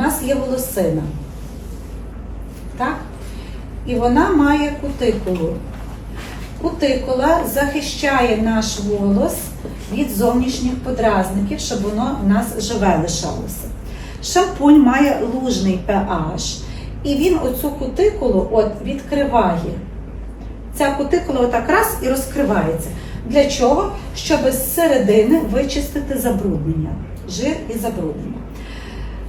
нас є волосина. Так? І вона має кутикулу. Кутикула захищає наш волос від зовнішніх подразників, щоб воно в нас живе лишалося. Шампунь має лужний pH, і він оцю кутикулу от відкриває. Ця кутикула отак раз і розкривається. Для чого? Щоб з середини вичистити забруднення, жир і забруднення.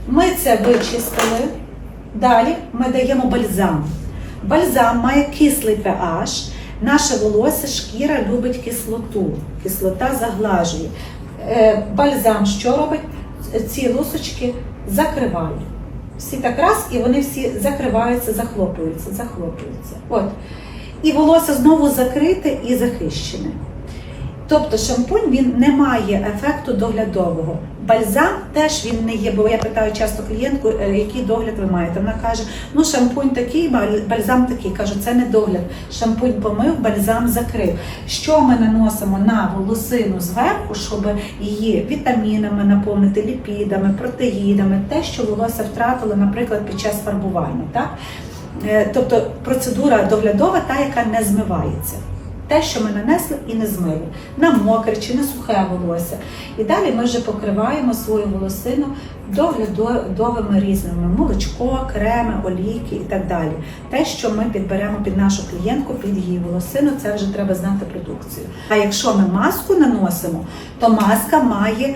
Ми це вичистили. Далі ми даємо бальзам. Бальзам має кислий pH. Наше волосся, шкіра любить кислоту. Кислота заглажує. Е, Бальзам що робить? Ці лусочки закриває. Всі так раз, і вони всі закриваються, захлопуються, захлопуються. От. І волосся знову закрите і захищене. Тобто шампунь він не має ефекту доглядового. Бальзам теж він не є, бо я питаю часто клієнтку, е, який догляд ви маєте. Вона каже: ну шампунь такий, баль- бальзам такий. Кажу, це не догляд. Шампунь помив, бальзам закрив. Що ми наносимо на волосину зверху, щоб її вітамінами наповнити, ліпідами, протеїдами, те, що волосся втратило, наприклад, під час фарбування. Так? Е, Тобто процедура доглядова, та, яка не змивається. Те, що ми нанесли і не змили, на мокре чи на сухе волосся. І далі ми вже покриваємо свою волосину доглядовими різними молочко, креми, олійки і так далі. Те, що ми підберемо під нашу клієнтку, під її волосину, це вже треба знати продукцію. А якщо ми маску наносимо, то маска має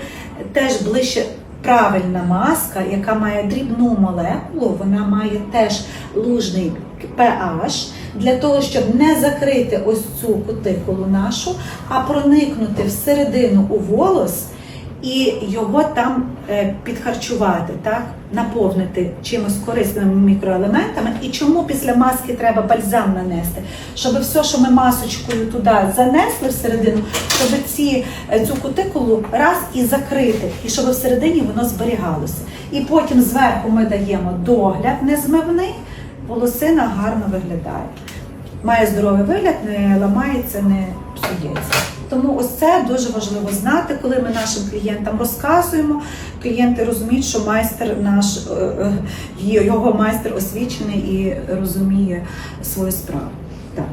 теж ближче. Правильна маска, яка має дрібну молекулу, вона має теж лужний pH, для того, щоб не закрити ось цю кутикулу нашу, а проникнути всередину у волос і його там е, підхарчувати, так? наповнити чимось корисними мікроелементами. І чому після маски треба бальзам нанести? Щоб все, що ми масочкою туди занесли всередину, щоб ці, е, цю кутикулу раз і закрити, і щоб всередині воно зберігалося. І потім зверху ми даємо догляд незмивний, волосина гарно виглядає. Має здоровий вигляд, не ламається, не псується. Тому ось це дуже важливо знати, коли ми нашим клієнтам розказуємо. Клієнти розуміють, що майстер наш е, е, його майстер освічений і розуміє свою справу. Так.